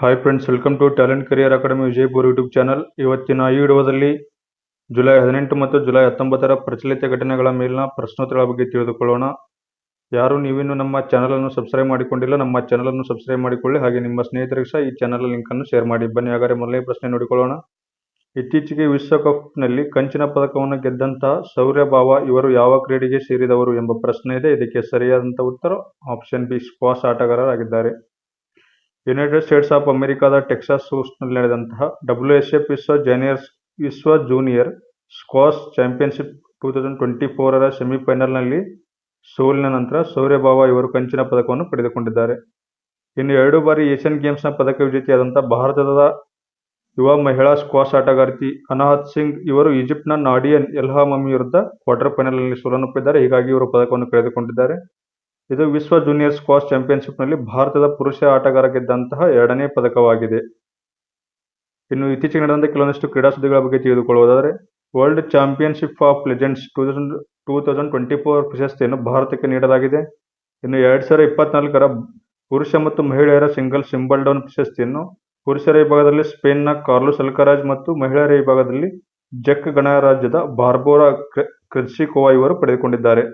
Hi friends welcome to talent career academy Vijayapura YouTube channel ಇವತ್ತಿನ ಈ ವಿಡಿಯೋದಲ್ಲಿ July ಹದಿನೆಂಟು ಮತ್ತು ಜುಲೈ ಹತ್ತೊಂಬತ್ತರ ಪ್ರಚಲಿತ ಘಟನೆಗಳ ಮೇಲಿನ ಪ್ರಶ್ನೋತ್ತರಗಳ ಬಗ್ಗೆ ತಿಳಿದುಕೊಳ್ಳೋಣ. ಯಾರು ನೀವಿನ್ನು ನಮ್ಮ ಚಾನಲ್ ಅನ್ನು ಸಬ್ಸ್ಕ್ರೈಬ್ ಮಾಡಿಕೊಂಡಿಲ್ಲ, ನಮ್ಮ ಚಾನಲ್ ಅನ್ನು ಸಬ್ಸ್ಕ್ರೈಬ್ ಮಾಡಿಕೊಳ್ಳಿ. ಹಾಗೆ ನಿಮ್ಮ ಸ್ನೇಹಿತರಿಗೆ ಸಹ ಈ ಚಾನಲ್ ಲಿಂಕ್ ಅನ್ನು ಶೇರ್ ಮಾಡಿ. ಬನ್ನಿ, ಹಾಗಾದರೆ ಮೊದಲನೇ ಪ್ರಶ್ನೆ ನೋಡಿಕೊಳ್ಳೋಣ. ಇತ್ತೀಚೆಗೆ ವಿಶ್ವಕಪ್ನಲ್ಲಿ ಕಂಚಿನ ಪದಕವನ್ನು ಗೆದ್ದಂತಹ ಸೌರ್ಯಭಾವ ಇವರು ಯಾವ ಕ್ರೀಡೆಗೆ ಸೇರಿದವರು ಎಂಬ ಪ್ರಶ್ನೆ ಇದೆ. ಇದಕ್ಕೆ ಸರಿಯಾದಂತಹ ಉತ್ತರ ಆಪ್ಷನ್ ಬಿ ಸ್ಕ್ವಾಶ್ ಆಟಗಾರರಾಗಿದ್ದಾರೆ. ಯುನೈಟೆಡ್ ಸ್ಟೇಟ್ಸ್ ಆಫ್ ಅಮೆರಿಕಾದ ಟೆಕ್ಸಾಸ್ನಲ್ಲಿ ನಡೆದಂತಹ ಡಬ್ಲ್ಯೂ ಎಸ್ ಎಫ್ ವಿಶ್ವ ಜೂನಿಯರ್ಸ್ ವಿಶ್ವ junior squash championship two thousand twenty ಫೋರರ ಸೆಮಿಫೈನಲ್ನಲ್ಲಿ ಸೋಲಿನ ನಂತರ ಸೌರ್ಯಭಾವ ಇವರು ಕಂಚಿನ ಪದಕವನ್ನು ಪಡೆದುಕೊಂಡಿದ್ದಾರೆ. ಇನ್ನು ಎರಡು ಬಾರಿ ಏಷ್ಯನ್ ಗೇಮ್ಸ್ನ ಪದಕ ವಿಜೇತೆಯಾದಂತಹ ಭಾರತದ ಯುವ ಮಹಿಳಾ ಸ್ಕ್ವಾಶ್ ಆಟಗಾರ್ತಿ ಅನಾಹತ್ ಸಿಂಗ್ ಇವರು ಈಜಿಪ್ಟ್ನ ನಾಡಿಯನ್ ಎಲ್ಹಾಮಮಿ ವಿರುದ್ಧ ಕ್ವಾರ್ಟರ್ ಫೈನಲ್ನಲ್ಲಿ ಸೋಲನ್ನಪ್ಪಿದ್ದಾರೆ. ಹೀಗಾಗಿ ಇವರು ಪದಕವನ್ನು ಕಳೆದುಕೊಂಡಿದ್ದಾರೆ. ಇದು ವಿಶ್ವ ಜೂನಿಯರ್ ಸ್ಕ್ವಾಷ್ ಚಾಂಪಿಯನ್ಶಿಪ್ನಲ್ಲಿ ಭಾರತದ ಪುರುಷ ಆಟಗಾರ ಗೆದ್ದಂತಹ ಎರಡನೇ ಪದಕವಾಗಿದೆ. ಇನ್ನು ಇತ್ತೀಚೆಗೆ ನಡೆದಂತಹ ಕೆಲವೊಂದಷ್ಟು ಕ್ರೀಡಾ ಸುದ್ದಿಗಳ ಬಗ್ಗೆ ತಿಳಿದುಕೊಳ್ಳುವುದಾದರೆ, world championship of legends two thousand two thousand twenty four ಪ್ರಶಸ್ತಿಯನ್ನು ಭಾರತಕ್ಕೆ ನೀಡಲಾಗಿದೆ. ಇನ್ನು ಎರಡ್ ಸಾವಿರದ ಇಪ್ಪತ್ನಾಲ್ಕರ ಪುರುಷ ಮತ್ತು ಮಹಿಳೆಯರ ಸಿಂಗಲ್ ಸಿಂಬಲ್ ಡೌನ್ ಪ್ರಶಸ್ತಿಯನ್ನು ಪುರುಷರ ವಿಭಾಗದಲ್ಲಿ ಸ್ಪೇನ್ನ ಕಾರ್ಲೋಸ್ ಅಲ್ಕರಾಜ್ ಮತ್ತು ಮಹಿಳೆಯರ ವಿಭಾಗದಲ್ಲಿ ಜಕ್ ಗಣರಾಜ್ಯದ ಬಾರ್ಬೋರಾ ಕ್ರೆನ್ಸಿಕೋವಾ ಇವರು ಪಡೆದುಕೊಂಡಿದ್ದಾರೆ.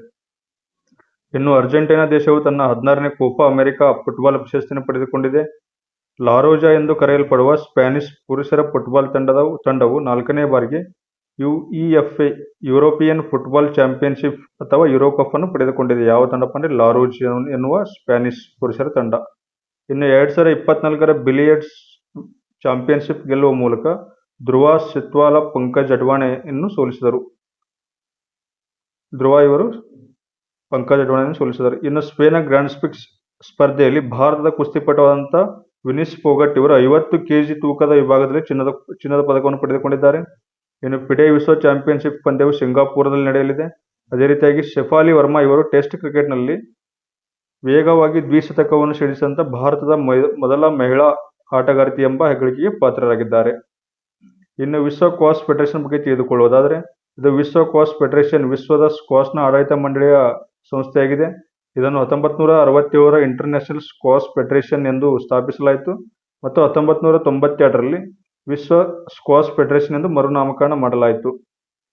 ಇನ್ನು ಅರ್ಜೆಂಟೀನಾ ದೇಶವು ತನ್ನ ಹದಿನಾರನೇ ಕೋಪಾ ಅಮೆರಿಕಾ ಫುಟ್ಬಾಲ್ ಪ್ರಶಸ್ತಿಯನ್ನು ಪಡೆದುಕೊಂಡಿದೆ. ಲಾರೋಜಾ ಎಂದು ಕರೆಯಲ್ಪಡುವ ಸ್ಪ್ಯಾನಿಷ್ ಪುರುಷರ ಫುಟ್ಬಾಲ್ ತಂಡದ ತಂಡವು ನಾಲ್ಕನೇ ಬಾರಿಗೆ ಯುಇಎಫ್ಎ ಯುರೋಪಿಯನ್ ಫುಟ್ಬಾಲ್ ಚಾಂಪಿಯನ್ಶಿಪ್ ಅಥವಾ ಯುರೋಕಪ್ ಅನ್ನು ಪಡೆದುಕೊಂಡಿದೆ. ಯಾವ ತಂಡಪ್ಪ ಅಂದರೆ ಲಾರೋಜ್ ಎನ್ನುವ ಸ್ಪ್ಯಾನಿಷ್ ಪುರುಷರ ತಂಡ. ಇನ್ನು ಎರಡು ಸಾವಿರದ ಇಪ್ಪತ್ನಾಲ್ಕರ ಬಿಲಿಯರ್ಡ್ಸ್ ಚಾಂಪಿಯನ್ಶಿಪ್ ಗೆಲ್ಲುವ ಮೂಲಕ ಧ್ರುವ ಸಿತ್ವಾಲ ಪಂಕಜ್ ಅಡ್ವಾಣೆಯನ್ನು ಸೋಲಿಸಿದರು. ಧ್ರುವ ಇವರು ಪಂಕಜ್ ಅಡ್ವಾಣಿಯನ್ನು ಸೋಲಿಸಿದರು ಇನ್ನು ಸ್ಪೇನ್ನ ಗ್ರ್ಯಾಂಡ್ ಸ್ಪಿಕ್ಸ್ ಸ್ಪರ್ಧೆಯಲ್ಲಿ ಭಾರತದ ಕುಸ್ತಿಪಟುವಾದಂಥ ವಿನಿಸ್ ಪೋಗಟ್ ಇವರು ಐವತ್ತು ಕೆಜಿ ತೂಕದ ವಿಭಾಗದಲ್ಲಿ ಚಿನ್ನದ ಚಿನ್ನದ ಪದಕವನ್ನು ಪಡೆದುಕೊಂಡಿದ್ದಾರೆ. ಇನ್ನು ಪಿಡೆ ವಿಶ್ವ ಚಾಂಪಿಯನ್ಶಿಪ್ ಪಂದ್ಯವು ಸಿಂಗಾಪುರದಲ್ಲಿ ನಡೆಯಲಿದೆ. ಅದೇ ರೀತಿಯಾಗಿ ಶೆಫಾಲಿ ವರ್ಮಾ ಇವರು ಟೆಸ್ಟ್ ಕ್ರಿಕೆಟ್ನಲ್ಲಿ ವೇಗವಾಗಿ ದ್ವಿಶತಕವನ್ನು ಸಿಡಿಸಿದಂಥ ಭಾರತದ ಮೊದಲ ಮಹಿಳಾ ಆಟಗಾರ್ತಿ ಎಂಬ ಹೆಗ್ಗಳಿಕೆಗೆ ಪಾತ್ರರಾಗಿದ್ದಾರೆ. ಇನ್ನು ವಿಶ್ವ ಕ್ವಾಸ್ ಫೆಡರೇಷನ್ ಬಗ್ಗೆ ತಿಳಿದುಕೊಳ್ಳುವುದಾದರೆ, ಇದು ವಿಶ್ವ ಕ್ವಾಸ್ ಫೆಡರೇಷನ್ ವಿಶ್ವದ ಸ್ಕ್ವಾಸ್ನ ಆಡಳಿತ ಮಂಡಳಿಯ ಸಂಸ್ಥೆಯಾಗಿದೆ. ಇದನ್ನು ಹತ್ತೊಂಬತ್ತು ನೂರ ಅರವತ್ತೇಳರ ಇಂಟರ್ನ್ಯಾಷನಲ್ ಸ್ಕ್ವಾಶ್ ಫೆಡರೇಷನ್ ಎಂದು ಸ್ಥಾಪಿಸಲಾಯಿತು ಮತ್ತು ಹತ್ತೊಂಬತ್ತು ನೂರ ತೊಂಬತ್ತೆರಡರಲ್ಲಿ ವಿಶ್ವ ಸ್ಕ್ವಾಶ್ ಫೆಡರೇಷನ್ ಎಂದು ಮರುನಾಮಕರಣ ಮಾಡಲಾಯಿತು.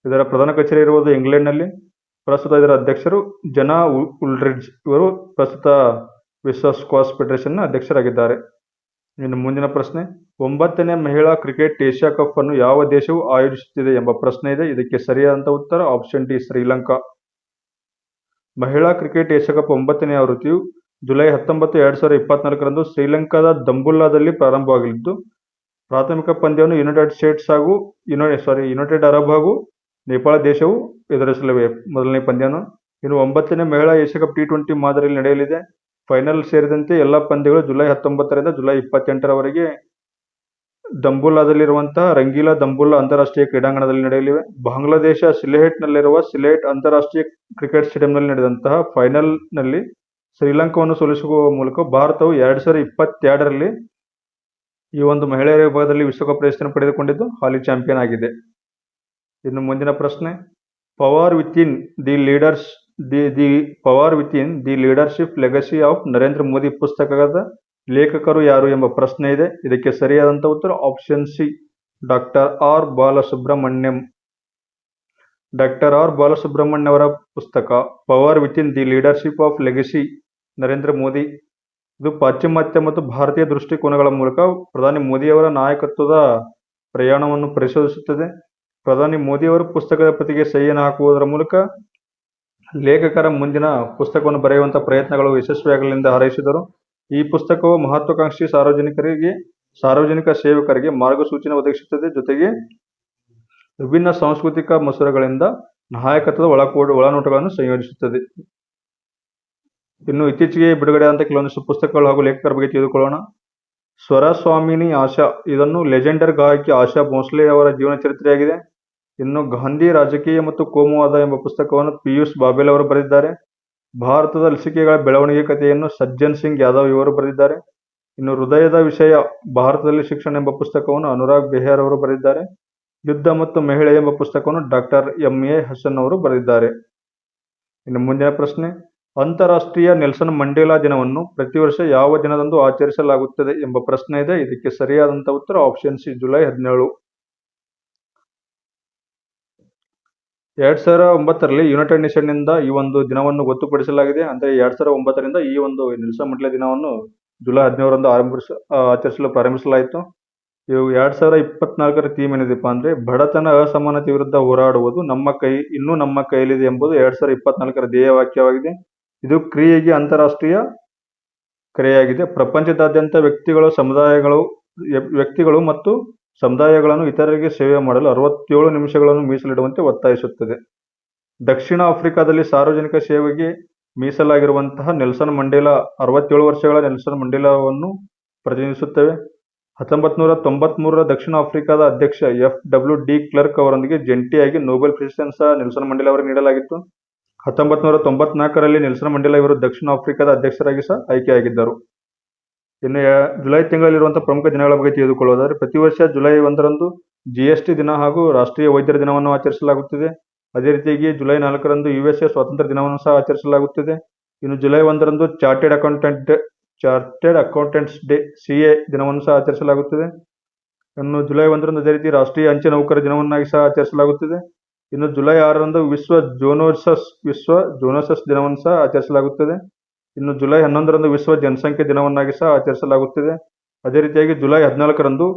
ಇದರ ಪ್ರಧಾನ ಕಚೇರಿ ಇರುವುದು ಇಂಗ್ಲೆಂಡ್ನಲ್ಲಿ. ಪ್ರಸ್ತುತ ಇದರ ಅಧ್ಯಕ್ಷರು ಜನಾ ಉಲ್ಡ್ರಿಡ್ಜ್ ಇವರು. ಪ್ರಸ್ತುತ ವಿಶ್ವ ಸ್ಕ್ವಾಶ್ ಫೆಡರೇಷನ್ನ ಅಧ್ಯಕ್ಷರಾಗಿದ್ದಾರೆ. ಇನ್ನು ಮುಂದಿನ ಪ್ರಶ್ನೆ, ಒಂಬತ್ತನೇ ಮಹಿಳಾ ಕ್ರಿಕೆಟ್ ಏಷ್ಯಾ ಕಪ್ ಅನ್ನು ಯಾವ ದೇಶವು ಆಯೋಜಿಸುತ್ತಿದೆ ಎಂಬ ಪ್ರಶ್ನೆ ಇದೆ. ಇದಕ್ಕೆ ಸರಿಯಾದಂಥ ಉತ್ತರ, ಆಪ್ಷನ್ ಡಿ ಶ್ರೀಲಂಕಾ. ಮಹಿಳಾ ಕ್ರಿಕೆಟ್ ಏಷ್ಯಾ ಕಪ್ ಒಂಬತ್ತನೇ ಆವೃತ್ತಿಯು ಜುಲೈ ಹತ್ತೊಂಬತ್ತು, ಎರಡು ಸಾವಿರದ ಇಪ್ಪತ್ನಾಲ್ಕರಂದು ಶ್ರೀಲಂಕಾದ ದಂಬುಲ್ಲಾದಲ್ಲಿ ಪ್ರಾರಂಭವಾಗಲಿದ್ದು ಪ್ರಾಥಮಿಕ ಪಂದ್ಯವನ್ನು ಯುನೈಟೆಡ್ ಸ್ಟೇಟ್ಸ್ ಹಾಗೂ ಯುನೈ ಸಾರಿ ಯುನೈಟೆಡ್ ಅರಬ್ ಹಾಗೂ ನೇಪಾಳ ದೇಶವು ಎದುರಿಸಲಿವೆ. ಮೊದಲನೇ ಪಂದ್ಯವನ್ನು ಇನ್ನು ಒಂಬತ್ತನೇ ಮಹಿಳಾ ಏಷ್ಯಾಕಪ್ ಟಿ ಟ್ವೆಂಟಿ ಮಾದರಿಯಲ್ಲಿ ನಡೆಯಲಿದೆ. ಫೈನಲ್ ಸೇರಿದಂತೆ ಎಲ್ಲ ಪಂದ್ಯಗಳು ಜುಲೈ ಹತ್ತೊಂಬತ್ತರಿಂದ ಜುಲೈ ಇಪ್ಪತ್ತೆಂಟರವರೆಗೆ ದಂಬುಲ್ಲಾದಲ್ಲಿರುವಂತಹ ರಂಗೀಲಾ ದಂಬುಲ್ಲಾ ಅಂತಾರಾಷ್ಟ್ರೀಯ ಕ್ರೀಡಾಂಗಣದಲ್ಲಿ ನಡೆಯಲಿವೆ. ಬಾಂಗ್ಲಾದೇಶ ಸಿಲೆಹೆಟ್ನಲ್ಲಿರುವ ಸಿಲೆಹೆಟ್ ಅಂತಾರಾಷ್ಟ್ರೀಯ ಕ್ರಿಕೆಟ್ ಸ್ಟೇಡಿಯಂನಲ್ಲಿ ನಡೆದಂತಹ ಫೈನಲ್ನಲ್ಲಿ ಶ್ರೀಲಂಕಾವನ್ನು ಸೋಲಿಸುವ ಮೂಲಕ ಭಾರತವು ಎರಡ್ ಸಾವಿರದ ಇಪ್ಪತ್ತೆರಡರಲ್ಲಿ ಈ ಒಂದು ಮಹಿಳೆಯರ ವಿಭಾಗದಲ್ಲಿ ವಿಶ್ವಕಪ್ ಪ್ರಶಸ್ತಿಯನ್ನು ಪಡೆದುಕೊಂಡಿದ್ದು, ಹಾಲಿ ಚಾಂಪಿಯನ್ ಆಗಿದೆ. ಇನ್ನು ಮುಂದಿನ ಪ್ರಶ್ನೆ, power in the leaders, the the power within the leadership legacy of Narendra Modi ಪುಸ್ತಕದ ಲೇಖಕರು ಯಾರು ಎಂಬ ಪ್ರಶ್ನೆ ಇದೆ. ಇದಕ್ಕೆ ಸರಿಯಾದಂತ ಉತ್ತರ option C doctor R Balasubramanyam. Doctor R Balasubramanya ಅವರ ಪುಸ್ತಕ power within the leadership of legacy Narendra Modi. ಇದು ಪಾಶ್ಚಿಮಾತ್ಯ ಮತ್ತು ಭಾರತೀಯ ದೃಷ್ಟಿಕೋನಗಳ ಮೂಲಕ ಪ್ರಧಾನಿ ಮೋದಿಯವರ ನಾಯಕತ್ವದ ಪ್ರಯಾಣವನ್ನು ಪರಿಶೋಧಿಸುತ್ತದೆ. ಪ್ರಧಾನಿ ಮೋದಿಯವರು ಪುಸ್ತಕದ ಪ್ರತಿಗೆ ಸಹಿಯನ್ನು ಹಾಕುವುದರ ಮೂಲಕ ಲೇಖಕರ ಮುಂದಿನ ಪುಸ್ತಕವನ್ನು ಬರೆಯುವಂಥ ಪ್ರಯತ್ನಗಳು ಯಶಸ್ವಿಯಾಗಲೆಂದು ಹಾರೈಸಿದರು. ಈ ಪುಸ್ತಕವು ಮಹತ್ವಾಕಾಂಕ್ಷಿ ಸಾರ್ವಜನಿಕರಿಗೆ, ಸಾರ್ವಜನಿಕ ಸೇವಕರಿಗೆ ಮಾರ್ಗಸೂಚಿನ ಒದಗಿಸುತ್ತದೆ. ಜೊತೆಗೆ ವಿಭಿನ್ನ ಸಾಂಸ್ಕೃತಿಕ ಮಸೂರಗಳಿಂದ ನಾಯಕತ್ವದ ಒಳಕೋಡು ಒಳನೋಟಗಳನ್ನು ಸಂಯೋಜಿಸುತ್ತದೆ. ಇನ್ನು ಇತ್ತೀಚೆಗೆ ಅಂತ ಕೆಲವೊಂದಿಷ್ಟು ಪುಸ್ತಕಗಳು ಹಾಗೂ ಲೇಖಕರ ಬಗ್ಗೆ ತಿಳಿದುಕೊಳ್ಳೋಣ. ಸ್ವರಸ್ವಾಮಿನಿ ಆಶಾ, ಇದನ್ನು ಲೆಜೆಂಡರ್ ಗಾಯಕಿ ಆಶಾ ಭೋಸ್ಲೆ ಅವರ ಜೀವನ ಚರಿತ್ರೆಯಾಗಿದೆ. ಇನ್ನು ಗಾಂಧಿ ರಾಜಕೀಯ ಮತ್ತು ಕೋಮುವಾದ ಎಂಬ ಪುಸ್ತಕವನ್ನು ಪಿಯೂಷ್ ಬಾಬೆಲ್ ಅವರು ಬರೆದಿದ್ದಾರೆ. ಭಾರತದ ಲಸಿಕೆಗಳ ಬೆಳವಣಿಗೆ ಕಥೆಯನ್ನು ಸಜ್ಜನ್ ಸಿಂಗ್ ಯಾದವ್ ಇವರು ಬರೆದಿದ್ದಾರೆ. ಇನ್ನು ಹೃದಯದ ವಿಷಯ, ಭಾರತದಲ್ಲಿ ಶಿಕ್ಷಣ ಎಂಬ ಪುಸ್ತಕವನ್ನು ಅನುರಾಗ್ ಬೆಹ್ಯಾರ್ ಅವರು ಬರೆದಿದ್ದಾರೆ. ಯುದ್ಧ ಮತ್ತು ಮಹಿಳೆ ಎಂಬ ಪುಸ್ತಕವನ್ನು ಡಾಕ್ಟರ್ ಎಂ ಎ ಹಸನ್ ಅವರು ಬರೆದಿದ್ದಾರೆ. ಇನ್ನು ಮುಂದಿನ ಪ್ರಶ್ನೆ, ಅಂತಾರಾಷ್ಟ್ರೀಯ ನೆಲ್ಸನ್ ಮಂಡೇಲಾ ದಿನವನ್ನು ಪ್ರತಿ ವರ್ಷ ಯಾವ ದಿನದಂದು ಆಚರಿಸಲಾಗುತ್ತದೆ ಎಂಬ ಪ್ರಶ್ನೆ ಇದೆ. ಇದಕ್ಕೆ ಸರಿಯಾದಂತ ಉತ್ತರ ಆಪ್ಷನ್ ಸಿ ಜುಲೈ ಹದಿನೇಳು. ಎರಡ್ ಸಾವಿರ ಒಂಬತ್ತರಲ್ಲಿ ಯುನೈಟೆಡ್ ನೇಷನ್ನಿಂದ ಈ ಒಂದು ದಿನವನ್ನು ಗೊತ್ತುಪಡಿಸಲಾಗಿದೆ. ಅಂದ್ರೆ ಎರಡ್ ಸಾವಿರ ಒಂಬತ್ತರಿಂದ ಈ ಒಂದು ನೆಲ್ಸನ್ ಮಂಡೇಲಾ ದಿನವನ್ನು ಜುಲೈ ಹದಿನೇಳರಂದು ಆರಂಭಿಸ ಆಚರಿಸಲು ಪ್ರಾರಂಭಿಸಲಾಯಿತು. ಇವು ಎರಡ್ ಸಾವಿರ ಇಪ್ಪತ್ನಾಲ್ಕರ ಥೀಮ್ ಏನಿದೆಪ್ಪ ಅಂದ್ರೆ, ಬಡತನ ಅಸಮಾನತೆ ವಿರುದ್ಧ ಹೋರಾಡುವುದು ನಮ್ಮ ಕೈ, ಇನ್ನೂ ನಮ್ಮ ಕೈಯಲ್ಲಿದೆ ಎಂಬುದು ಎರಡ್ ಸಾವಿರ ಇಪ್ಪತ್ನಾಲ್ಕರ ಧ್ಯೇಯ ವಾಕ್ಯವಾಗಿದೆ. ಇದು ಕ್ರಿಯೆಗೆ ಅಂತಾರಾಷ್ಟ್ರೀಯ ಕರೆಯಾಗಿದೆ. ಪ್ರಪಂಚದಾದ್ಯಂತ ವ್ಯಕ್ತಿಗಳು, ಸಮುದಾಯಗಳು ವ್ಯಕ್ತಿಗಳು ಮತ್ತು ಸಮುದಾಯಗಳನ್ನು ಇತರರಿಗೆ ಸೇವೆ ಮಾಡಲು ಅರವತ್ತೇಳು ನಿಮಿಷಗಳನ್ನು ಮೀಸಲಿಡುವಂತೆ ಒತ್ತಾಯಿಸುತ್ತದೆ. ದಕ್ಷಿಣ ಆಫ್ರಿಕಾದಲ್ಲಿ ಸಾರ್ವಜನಿಕ ಸೇವೆಗೆ ಮೀಸಲಾಗಿರುವಂತಹ ನೆಲ್ಸನ್ ಮಂಡೇಲಾ ಅರವತ್ತೇಳು ವರ್ಷಗಳ ನೆಲ್ಸನ್ ಮಂಡೇಲಾವನ್ನು ಪ್ರತಿನಿಧಿಸುತ್ತವೆ. ಹತ್ತೊಂಬತ್ತು ನೂರ ತೊಂಬತ್ಮೂರರ ದಕ್ಷಿಣ ಆಫ್ರಿಕಾದ ಅಧ್ಯಕ್ಷ ಎಫ್ ಡಬ್ಲ್ಯೂ ಡಿ ಕ್ಲರ್ಕ್ ಅವರೊಂದಿಗೆ ಜಂಟಿಯಾಗಿ ನೊಬೆಲ್ ಪ್ರಶಸ್ತಿಯನ್ನು ಸಹ ನೆಲ್ಸನ್ ಮಂಡೇಲಾ ಅವರಿಗೆ ನೀಡಲಾಗಿತ್ತು. ಹತ್ತೊಂಬತ್ತುನೂರ ತೊಂಬತ್ನಾಲ್ಕರಲ್ಲಿ ನೆಲ್ಸನ್ ಮಂಡೇಲಾ ಇವರು ದಕ್ಷಿಣ ಆಫ್ರಿಕಾದ ಅಧ್ಯಕ್ಷರಾಗಿ ಸಹ ಆಯ್ಕೆಯಾಗಿದ್ದರು. ಇನ್ನು ಜುಲೈ ತಿಂಗಳಲ್ಲಿರುವಂತಹ ಪ್ರಮುಖ ದಿನಗಳ ಬಗ್ಗೆ ತಿಳಿದುಕೊಳ್ಳುವುದಾದರೆ, ಪ್ರತಿ ವರ್ಷ ಜುಲೈ ಒಂದರಂದು ಜಿ ಎಸ್ ಟಿ ದಿನ ಹಾಗೂ ರಾಷ್ಟ್ರೀಯ ವೈದ್ಯರ ದಿನವನ್ನು ಆಚರಿಸಲಾಗುತ್ತಿದೆ. ಅದೇ ರೀತಿಯಾಗಿ ಜುಲೈ ನಾಲ್ಕರಂದು ಯು ಎಸ್ ಎ ಸ್ವಾತಂತ್ರ್ಯ ದಿನವನ್ನು ಸಹ ಆಚರಿಸಲಾಗುತ್ತಿದೆ. ಇನ್ನು ಜುಲೈ ಒಂದರಂದು chartered accountant chartered accountants day C A ದಿನವನ್ನು ಸಹ ಆಚರಿಸಲಾಗುತ್ತಿದೆ. ಇನ್ನು ಜುಲೈ ಒಂದರಂದು ಅದೇ ರೀತಿ ರಾಷ್ಟ್ರೀಯ ಅಂಚೆ ನೌಕರ ದಿನವನ್ನಾಗಿ ಸಹ ಆಚರಿಸಲಾಗುತ್ತಿದೆ. ಇನ್ನು ಜುಲೈ ಆರರಂದು ವಿಶ್ವ ಜೋನೋಸಸ್ ವಿಶ್ವ ಜೋನೋಸಸ್ ದಿನವನ್ನು ಸಹ ಆಚರಿಸಲಾಗುತ್ತದೆ. ಇನ್ನು ಜುಲೈ ಹನ್ನೊಂದರಂದು ವಿಶ್ವ ಜನಸಂಖ್ಯೆ ದಿನವನ್ನಾಗಿ ಸಹ ಆಚರಿಸಲಾಗುತ್ತಿದೆ. ಅದೇ ರೀತಿಯಾಗಿ ಜುಲೈ ಹದಿನಾಲ್ಕರಂದು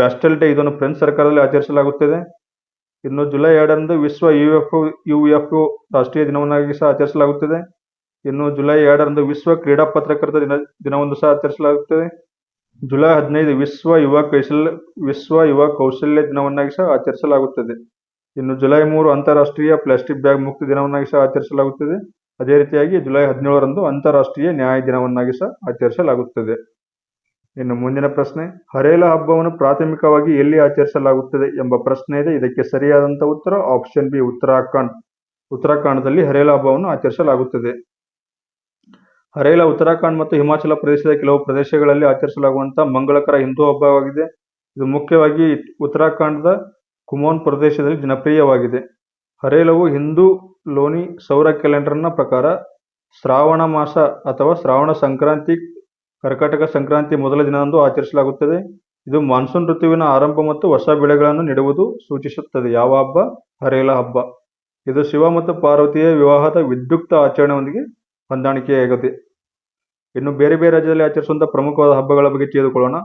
ಬ್ಯಾಸ್ಟಲ್ ಡೇ ಇದನ್ನು ಫ್ರೆಂಚ್ ಸರ್ಕಾರದಲ್ಲಿ ಆಚರಿಸಲಾಗುತ್ತದೆ. ಇನ್ನು ಜುಲೈ ಎರಡರಂದು ವಿಶ್ವ ಯು ಎಫ್ ಯು ಎಫ್ ರಾಷ್ಟ್ರೀಯ ದಿನವನ್ನಾಗಿ ಸಹ ಆಚರಿಸಲಾಗುತ್ತಿದೆ. ಇನ್ನು ಜುಲೈ ಎರಡರಂದು ವಿಶ್ವ ಕ್ರೀಡಾ ಪತ್ರಕರ್ತ ದಿನ ದಿನವನ್ನು ಸಹ ಆಚರಿಸಲಾಗುತ್ತದೆ. ಜುಲೈ ಹದಿನೈದು ವಿಶ್ವ ಯುವ ಕೌಶಲ್ಯ ವಿಶ್ವ ಯುವ ಕೌಶಲ್ಯ ದಿನವನ್ನಾಗಿ ಸಹ ಆಚರಿಸಲಾಗುತ್ತದೆ. ಇನ್ನು ಜುಲೈ ಮೂರು ಅಂತಾರಾಷ್ಟ್ರೀಯ ಪ್ಲಾಸ್ಟಿಕ್ ಬ್ಯಾಗ್ ಮುಕ್ತ ದಿನವನ್ನಾಗಿ ಸಹ ಆಚರಿಸಲಾಗುತ್ತದೆ. ಅದೇ ರೀತಿಯಾಗಿ ಜುಲೈ ಹದಿನೇಳರಂದು ಅಂತಾರಾಷ್ಟ್ರೀಯ ನ್ಯಾಯ ದಿನವನ್ನಾಗಿ ಸಹ ಆಚರಿಸಲಾಗುತ್ತದೆ. ಇನ್ನು ಮುಂದಿನ ಪ್ರಶ್ನೆ, ಹರೇಲ ಹಬ್ಬವನ್ನು ಪ್ರಾಥಮಿಕವಾಗಿ ಎಲ್ಲಿ ಆಚರಿಸಲಾಗುತ್ತದೆ ಎಂಬ ಪ್ರಶ್ನೆ ಇದೆ. ಇದಕ್ಕೆ ಸರಿಯಾದಂತ ಉತ್ತರ ಆಪ್ಷನ್ ಬಿ ಉತ್ತರಾಖಂಡ್. ಉತ್ತರಾಖಂಡದಲ್ಲಿ ಹರೇಲ ಹಬ್ಬವನ್ನು ಆಚರಿಸಲಾಗುತ್ತದೆ. ಹರೇಲ, ಉತ್ತರಾಖಂಡ್ ಮತ್ತು ಹಿಮಾಚಲ ಪ್ರದೇಶದ ಕೆಲವು ಪ್ರದೇಶಗಳಲ್ಲಿ ಆಚರಿಸಲಾಗುವಂತಹ ಮಂಗಳಕರ ಹಿಂದೂ ಹಬ್ಬವಾಗಿದೆ. ಇದು ಮುಖ್ಯವಾಗಿ ಉತ್ತರಾಖಂಡದ ಕುಮೋನ್ ಪ್ರದೇಶದಲ್ಲಿ ಜನಪ್ರಿಯವಾಗಿದೆ. ಹರೇಲವು ಹಿಂದೂ ಲೋನಿ ಸೌರ ಕ್ಯಾಲೆಂಡರ್ನ ಪ್ರಕಾರ ಶ್ರಾವಣ ಮಾಸ ಅಥವಾ ಶ್ರಾವಣ ಸಂಕ್ರಾಂತಿ, ಕರ್ಕಾಟಕ ಸಂಕ್ರಾಂತಿ ಮೊದಲ ದಿನದಂದು ಆಚರಿಸಲಾಗುತ್ತದೆ. ಇದು ಮಾನ್ಸೂನ್ ಋತುವಿನ ಆರಂಭ ಮತ್ತು ಹೊಸ ಬೆಳೆಗಳನ್ನು ನೆಡುವುದು ಸೂಚಿಸುತ್ತದೆ. ಯಾವ ಹಬ್ಬ? ಹರೇಲ ಹಬ್ಬ. ಇದು ಶಿವ ಮತ್ತು ಪಾರ್ವತಿಯ ವಿವಾಹದ ವಿದ್ಯುಕ್ತ ಆಚರಣೆಯೊಂದಿಗೆ ಹೊಂದಾಣಿಕೆಯಾಗಿದೆ ಇನ್ನು ಬೇರೆ ಬೇರೆ ರಾಜ್ಯದಲ್ಲಿ ಆಚರಿಸುವಂತಹ ಪ್ರಮುಖವಾದ ಹಬ್ಬಗಳ ಬಗ್ಗೆ ತಿಳಿದುಕೊಳ್ಳೋಣ.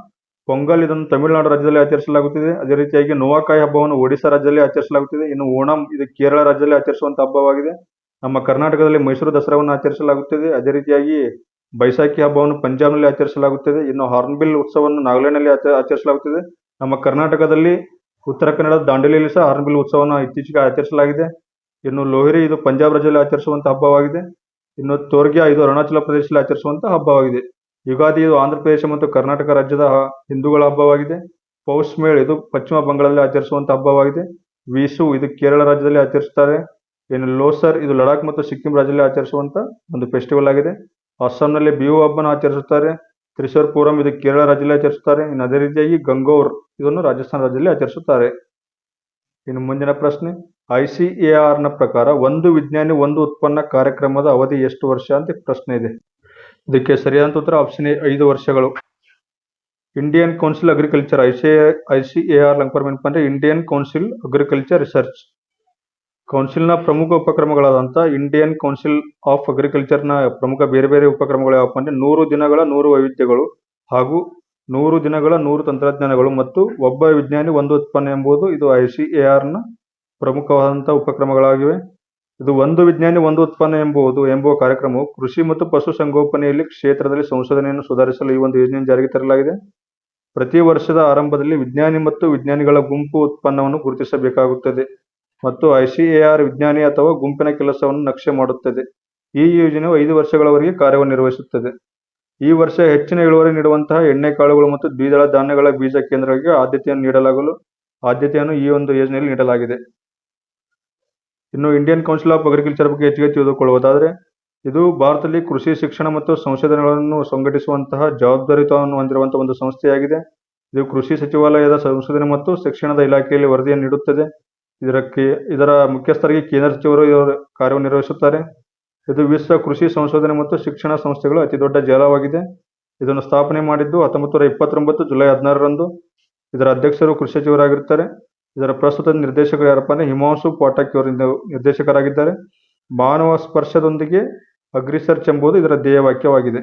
ಪೊಂಗಲ್ ಇದನ್ನು ತಮಿಳುನಾಡು ರಾಜ್ಯದಲ್ಲಿ ಆಚರಿಸಲಾಗುತ್ತಿದೆ. ಅದೇ ರೀತಿಯಾಗಿ ನೋವಾಕಾಯಿ ಹಬ್ಬವನ್ನು ಒಡಿಶಾ ರಾಜ್ಯದಲ್ಲಿ ಆಚರಿಸಲಾಗುತ್ತಿದೆ. ಇನ್ನು ಓಣಂ, ಇದು ಕೇರಳ ರಾಜ್ಯದಲ್ಲಿ ಆಚರಿಸುವಂತಹ ಹಬ್ಬವಾಗಿದೆ. ನಮ್ಮ ಕರ್ನಾಟಕದಲ್ಲಿ ಮೈಸೂರು ದಸರಾವನ್ನು ಆಚರಿಸಲಾಗುತ್ತದೆ. ಅದೇ ರೀತಿಯಾಗಿ ಬೈಸಾಖಿ ಹಬ್ಬವನ್ನು ಪಂಜಾಬ್ನಲ್ಲಿ ಆಚರಿಸಲಾಗುತ್ತದೆ. ಇನ್ನು ಹಾರ್ನ್ಬಿಲ್ ಉತ್ಸವವನ್ನು ನಾಗಾಲ್ಯಾಂಡ್ನಲ್ಲಿ ಆಚ- ಆಚರಿಸಲಾಗುತ್ತದೆ. ನಮ್ಮ ಕರ್ನಾಟಕದಲ್ಲಿ ಉತ್ತರ ಕನ್ನಡದ ದಾಂಡೇಲಿಯಲ್ಲಿ ಸಹ ಹಾರ್ನ್ಬಿಲ್ ಉತ್ಸವವನ್ನು ಇತ್ತೀಚೆಗೆ ಆಚರಿಸಲಾಗಿದೆ. ಇನ್ನು ಲೋಹಿರಿ, ಇದು ಪಂಜಾಬ್ ರಾಜ್ಯದಲ್ಲಿ ಆಚರಿಸುವಂತಹ ಹಬ್ಬವಾಗಿದೆ. ಇನ್ನು ತೋರ್ಗ್ಯಾ ಇದು ಅರುಣಾಚಲ ಪ್ರದೇಶದಲ್ಲಿ ಆಚರಿಸುವಂತಹ ಹಬ್ಬವಾಗಿದೆ. ಯುಗಾದಿ ಇದು ಆಂಧ್ರ ಪ್ರದೇಶ ಮತ್ತು ಕರ್ನಾಟಕ ರಾಜ್ಯದ ಹಿಂದೂಗಳ ಹಬ್ಬವಾಗಿದೆ. ಪೌಷ್ ಮೇಳ ಇದು ಪಶ್ಚಿಮ ಬಂಗಾಳದಲ್ಲಿ ಆಚರಿಸುವಂತಹ ಹಬ್ಬವಾಗಿದೆ. ವಿಶು ಇದು ಕೇರಳ ರಾಜ್ಯದಲ್ಲಿ ಆಚರಿಸುತ್ತಾರೆ. ಇನ್ನು ಲೋಸರ್ ಇದು ಲಡಾಖ್ ಮತ್ತು ಸಿಕ್ಕಿಂ ರಾಜ್ಯದಲ್ಲಿ ಆಚರಿಸುವಂತ ಒಂದು ಫೆಸ್ಟಿವಲ್ ಆಗಿದೆ. ಅಸ್ಸಾಂನಲ್ಲಿ ಬಿಹು ಹಬ್ಬನ ಆಚರಿಸುತ್ತಾರೆ. ತ್ರಿಶೂರ್ ಪೂರಂ ಇದು ಕೇರಳ ರಾಜ್ಯದಲ್ಲಿ ಆಚರಿಸುತ್ತಾರೆ. ಇನ್ನು ಅದೇ ರೀತಿಯಾಗಿ ಗಂಗೋರ್ ಇದನ್ನು ರಾಜಸ್ಥಾನ ರಾಜ್ಯದಲ್ಲಿ ಆಚರಿಸುತ್ತಾರೆ. ಇನ್ನು ಮುಂದಿನ ಪ್ರಶ್ನೆ ಐ ಸಿ ಎ ನ ಪ್ರಕಾರ ಒಂದು ವಿಜ್ಞಾನಿ ಒಂದು ಉತ್ಪನ್ನ ಕಾರ್ಯಕ್ರಮದ ಅವಧಿ ಎಷ್ಟು ವರ್ಷ ಅಂತ ಪ್ರಶ್ನೆ ಇದೆ. ಇದಕ್ಕೆ ಸರಿಯಾದ ಉತ್ತರ ಆಪ್ಷನ್ ಎ, ಐದು ವರ್ಷಗಳು. Indian council agriculture IC ICAR ಲಂಕರ್ ಏನಪ್ಪ ಅಂದ್ರೆ ಇಂಡಿಯನ್ ಕೌನ್ಸಿಲ್ ಅಗ್ರಿಕಲ್ಚರ್ ರಿಸರ್ಚ್ ಕೌನ್ಸಿಲ್ನ ಪ್ರಮುಖ ಉಪಕ್ರಮಗಳಾದಂಥ ಇಂಡಿಯನ್ ಕೌನ್ಸಿಲ್ ಆಫ್ ಅಗ್ರಿಕಲ್ಚರ್ನ ಪ್ರಮುಖ ಬೇರೆ ಬೇರೆ ಉಪಕ್ರಮಗಳು ಯಾವಪ್ಪ ಅಂದ್ರೆ ನೂರು ದಿನಗಳ ನೂರು ವೈವಿಧ್ಯಗಳು ಹಾಗೂ ನೂರು ದಿನಗಳ ನೂರು ತಂತ್ರಜ್ಞಾನಗಳು ಮತ್ತು ಒಬ್ಬ ವಿಜ್ಞಾನಿ ಒಂದು ಉತ್ಪನ್ನ ಎಂಬುದು ಇದು ಐಸಿಎಆರ್ನ ಪ್ರಮುಖವಾದಂತಹ ಉಪಕ್ರಮಗಳಾಗಿವೆ. ಇದು ಒಂದು ವಿಜ್ಞಾನಿ, ಒಂದು ಉತ್ಪನ್ನ ಎಂಬುದು ಎಂಬುವ ಕಾರ್ಯಕ್ರಮವು ಕೃಷಿ ಮತ್ತು ಪಶು ಸಂಗೋಪನೆಯಲ್ಲಿ ಕ್ಷೇತ್ರದಲ್ಲಿ ಸಂಶೋಧನೆಯನ್ನು ಸುಧಾರಿಸಲು ಈ ಒಂದು ಯೋಜನೆಯನ್ನು ಜಾರಿಗೆ ತರಲಾಗಿದೆ. ಪ್ರತಿ ವರ್ಷದ ಆರಂಭದಲ್ಲಿ ವಿಜ್ಞಾನಿ ಮತ್ತು ವಿಜ್ಞಾನಿಗಳ ಗುಂಪು ಉತ್ಪನ್ನವನ್ನು ಗುರುತಿಸಬೇಕಾಗುತ್ತದೆ ಮತ್ತು ಐಸಿಎಆರ್ ವಿಜ್ಞಾನಿ ಅಥವಾ ಗುಂಪಿನ ಕೆಲಸವನ್ನು ನಕ್ಷೆ ಮಾಡುತ್ತದೆ. ಈ ಯೋಜನೆಯು ಐದು ವರ್ಷಗಳವರೆಗೆ ಕಾರ್ಯನಿರ್ವಹಿಸುತ್ತದೆ. ಈ ವರ್ಷ ಹೆಚ್ಚಿನ ಇಳುವರಿ ನೀಡುವಂತಹ ಎಣ್ಣೆ, ಕಾಳುಗಳು ಮತ್ತು ದ್ವಿದಳ ಧಾನ್ಯಗಳ ಬೀಜ ಕೇಂದ್ರಗಳಿಗೆ ಆದ್ಯತೆಯನ್ನು ನೀಡಲಾಗಲು ಆದ್ಯತೆಯನ್ನು ಈ ಒಂದು ಯೋಜನೆಯಲ್ಲಿ ನೀಡಲಾಗಿದೆ. ಇನ್ನು ಇಂಡಿಯನ್ ಕೌನ್ಸಿಲ್ ಆಫ್ ಅಗ್ರಿಕಲ್ಚರ್ ಬಗ್ಗೆ ಹೆಚ್ಚಿಗೆ ತಿಳಿದುಕೊಳ್ಳುವುದಾದರೆ, ಇದು ಭಾರತದಲ್ಲಿ ಕೃಷಿ, ಶಿಕ್ಷಣ ಮತ್ತು ಸಂಶೋಧನೆಗಳನ್ನು ಸಂಘಟಿಸುವಂತಹ ಜವಾಬ್ದಾರಿತವನ್ನು ಹೊಂದಿರುವಂತಹ ಒಂದು ಸಂಸ್ಥೆಯಾಗಿದೆ. ಇದು ಕೃಷಿ ಸಚಿವಾಲಯದ ಸಂಶೋಧನೆ ಮತ್ತು ಶಿಕ್ಷಣದ ಇಲಾಖೆಯಲ್ಲಿ ವರದಿಯನ್ನು ನೀಡುತ್ತದೆ. ಇದರ ಇದರ ಮುಖ್ಯಸ್ಥರಿಗೆ ಕೇಂದ್ರ ಸಚಿವರು ಇವರು ಕಾರ್ಯನಿರ್ವಹಿಸುತ್ತಾರೆ. ಇದು ವಿಶ್ವ ಕೃಷಿ ಸಂಶೋಧನೆ ಮತ್ತು ಶಿಕ್ಷಣ ಸಂಸ್ಥೆಗಳು ಅತಿ ದೊಡ್ಡ ಜಾಲವಾಗಿದೆ. ಇದನ್ನು ಸ್ಥಾಪನೆ ಮಾಡಿದ್ದು ಹತ್ತೊಂಬತ್ತು ನೂರ ಇಪ್ಪತ್ತೊಂಬತ್ತು ಜುಲೈ ಹದಿನಾರರಂದು. ಇದರ ಅಧ್ಯಕ್ಷರು ಕೃಷಿ ಸಚಿವರಾಗಿರ್ತಾರೆ ಇದರ ಪ್ರಸ್ತುತ ನಿರ್ದೇಶಕರು ಯಾರಪ್ಪ ಅಂದ್ರೆ ಹಿಮಾಂಶು ಪಾಠಕ್ ಇವರು ನಿರ್ದೇಶಕರಾಗಿದ್ದಾರೆ. ಮಾನವ ಸ್ಪರ್ಶದೊಂದಿಗೆ ಅಗ್ರಿಸರ್ಚ್ ಎಂಬುದು ಇದರ ಧ್ಯೇಯವಾಕ್ಯವಾಗಿದೆ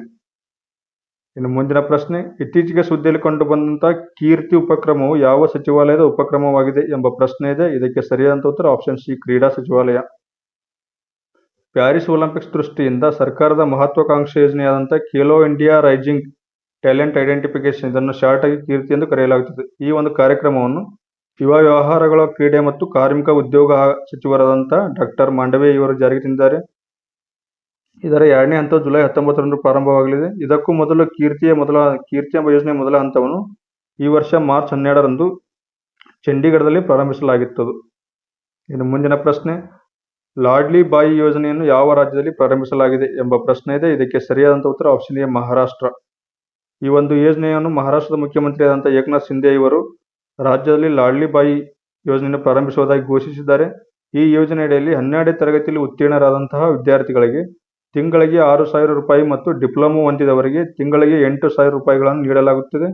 ಇನ್ನು ಮುಂದಿನ ಪ್ರಶ್ನೆ, ಇತ್ತೀಚೆಗೆ ಸುದ್ದಿಯಲ್ಲಿ ಕಂಡು ಬಂದಂತಹ ಕೀರ್ತಿ ಉಪಕ್ರಮವು ಯಾವ ಸಚಿವಾಲಯದ ಉಪಕ್ರಮವಾಗಿದೆ ಎಂಬ ಪ್ರಶ್ನೆ ಇದೆ. ಇದಕ್ಕೆ ಸರಿಯಾದಂತಹ ಉತ್ತರ ಆಪ್ಷನ್ ಸಿ, ಕ್ರೀಡಾ ಸಚಿವಾಲಯ. ಪ್ಯಾರಿಸ್ ಒಲಿಂಪಿಕ್ಸ್ ದೃಷ್ಟಿಯಿಂದ ಸರ್ಕಾರದ ಮಹತ್ವಾಕಾಂಕ್ಷೆ ಯೋಜನೆಯಾದಂಥ Khelo India rising talent identification ಇದನ್ನು ಶಾರ್ಟ್ ಆಗಿ ಕೀರ್ತಿ ಎಂದು ಕರೆಯಲಾಗುತ್ತದೆ. ಈ ಒಂದು ಕಾರ್ಯಕ್ರಮವನ್ನು ಯುವ ವ್ಯವಹಾರಗಳ ಕ್ರೀಡೆ ಮತ್ತು ಕಾರ್ಮಿಕ ಉದ್ಯೋಗ ಸಚಿವರಾದಂಥ ಡಾಕ್ಟರ್ ಮಾಂಡವೆ ಇವರು ಜಾರಿಗೆ ತಂದಿದ್ದಾರೆ. ಇದರ ಎರಡನೇ ಹಂತ ಜುಲೈ ಹತ್ತೊಂಬತ್ತರಂದು ಪ್ರಾರಂಭವಾಗಲಿದೆ. ಇದಕ್ಕೂ ಮೊದಲು ಕೀರ್ತಿಯ ಮೊದಲ, ಕೀರ್ತಿ ಎಂಬ ಯೋಜನೆ ಮೊದಲ ಹಂತವನ್ನು ಈ ವರ್ಷ ಮಾರ್ಚ್ ಹನ್ನೆರಡರಂದು ಚಂಡೀಗಢದಲ್ಲಿ ಪ್ರಾರಂಭಿಸಲಾಗಿತ್ತು ಇನ್ನು ಮುಂದಿನ ಪ್ರಶ್ನೆ, ಲಾಡ್ಲಿ ಬಾಯಿ ಯೋಜನೆಯನ್ನು ಯಾವ ರಾಜ್ಯದಲ್ಲಿ ಪ್ರಾರಂಭಿಸಲಾಗಿದೆ ಎಂಬ ಪ್ರಶ್ನೆ ಇದೆ. ಇದಕ್ಕೆ ಸರಿಯಾದಂಥ ಉತ್ತರ ಆಪ್ಷನ್ ಎ ಮಹಾರಾಷ್ಟ್ರ. ಈ ಒಂದು ಯೋಜನೆಯನ್ನು ಮಹಾರಾಷ್ಟ್ರದ ಮುಖ್ಯಮಂತ್ರಿಯಾದಂಥ ಏಕನಾಥ್ ಶಿಂದೆ ಇವರು ರಾಜ್ಯದಲ್ಲಿ ಲಾಡ್ಲಿ ಬಾಯಿ ಯೋಜನೆಯನ್ನು ಪ್ರಾರಂಭಿಸುವುದಾಗಿ ಘೋಷಿಸಿದ್ದಾರೆ ಈ ಯೋಜನೆಯಡಿಯಲ್ಲಿ ಹನ್ನೆರಡನೇ ತರಗತಿಯಲ್ಲಿ ಉತ್ತೀರ್ಣರಾದಂತಹ ವಿದ್ಯಾರ್ಥಿಗಳಿಗೆ ತಿಂಗಳಿಗೆ ಆರು ಸಾವಿರ ರೂಪಾಯಿ ಮತ್ತು ಡಿಪ್ಲೊಮಾ ಹೊಂದಿದವರಿಗೆ ತಿಂಗಳಿಗೆ ಎಂಟು ಸಾವಿರ ರೂಪಾಯಿಗಳನ್ನು ನೀಡಲಾಗುತ್ತಿದೆ.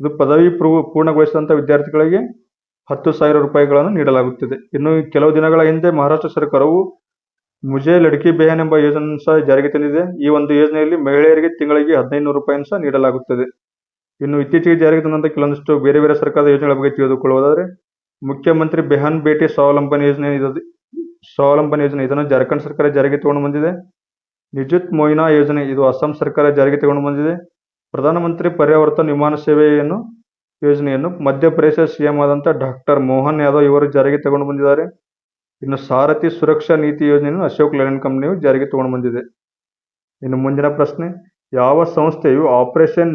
ಇದು ಪದವಿ ಪೂರ್ವ ಪೂರ್ಣಗೊಳಿಸಿದಂಥ ವಿದ್ಯಾರ್ಥಿಗಳಿಗೆ ಹತ್ತು ಸಾವಿರ ರೂಪಾಯಿಗಳನ್ನು ನೀಡಲಾಗುತ್ತಿದೆ. ಇನ್ನು ಕೆಲವು ದಿನಗಳ ಹಿಂದೆ ಮಹಾರಾಷ್ಟ್ರ ಸರ್ಕಾರವು ಮುಜೆ ಲಡ್ಕಿ ಬೇಹನ್ ಎಂಬ ಯೋಜನೆ ಸಹ ಜಾರಿಗೆ ತಂದಿದೆ ಈ ಒಂದು ಯೋಜನೆಯಲ್ಲಿ ಮಹಿಳೆಯರಿಗೆ ತಿಂಗಳಿಗೆ ಹದಿನೈದು ನೂರು ರೂಪಾಯಿಯನ್ನು ಸಹ ನೀಡಲಾಗುತ್ತದೆ ಇನ್ನು ಇತ್ತೀಚೆಗೆ ಜಾರಿಗೆ ತಂದಂತಹ ಕೆಲವೊಂದಿಷ್ಟು ಬೇರೆ ಬೇರೆ ಸರ್ಕಾರದ ಯೋಜನೆಗಳ ಬಗ್ಗೆ ತಿಳಿದುಕೊಳ್ಳುವುದಾದರೆ, ಮುಖ್ಯಮಂತ್ರಿ ಬೆಹನ್ ಬೇಟಿ ಸ್ವಾವಲಂಬನೆ ಯೋಜನೆ ಸ್ವಾವಲಂಬನೆ ಯೋಜನೆ, ಇದನ್ನು ಜಾರ್ಖಂಡ್ ಸರ್ಕಾರ ಜಾರಿಗೆ ತಗೊಂಡು ಬಂದಿದೆ. ನಿಜುತ್ ಮೊಯ್ನಾ ಯೋಜನೆ ಇದು ಅಸ್ಸಾಂ ಸರ್ಕಾರ ಜಾರಿಗೆ ತಗೊಂಡು ಬಂದಿದೆ. ಪ್ರಧಾನಮಂತ್ರಿ ಪರ್ಯಾವರ್ತನ ವಿಮಾನ ಸೇವೆಯನ್ನು, ಯೋಜನೆಯನ್ನು ಮಧ್ಯಪ್ರದೇಶ ಸಿಎಂ ಆದಂಥ ಡಾಕ್ಟರ್ ಮೋಹನ್ ಯಾದವ್ ಇವರು ಜಾರಿಗೆ ತಗೊಂಡು ಬಂದಿದ್ದಾರೆ. ಇನ್ನು ಸಾರಥಿ ಸುರಕ್ಷಾ ನೀತಿ ಯೋಜನೆಯನ್ನು ಅಶೋಕ್ ಲೇಲ್ಯಾಂಡ್ ಕಂಪನಿಯು ಜಾರಿಗೆ ತಗೊಂಡು ಬಂದಿದೆ. ಇನ್ನು ಮುಂದಿನ ಪ್ರಶ್ನೆ, ಯಾವ ಸಂಸ್ಥೆಯು ಆಪರೇಷನ್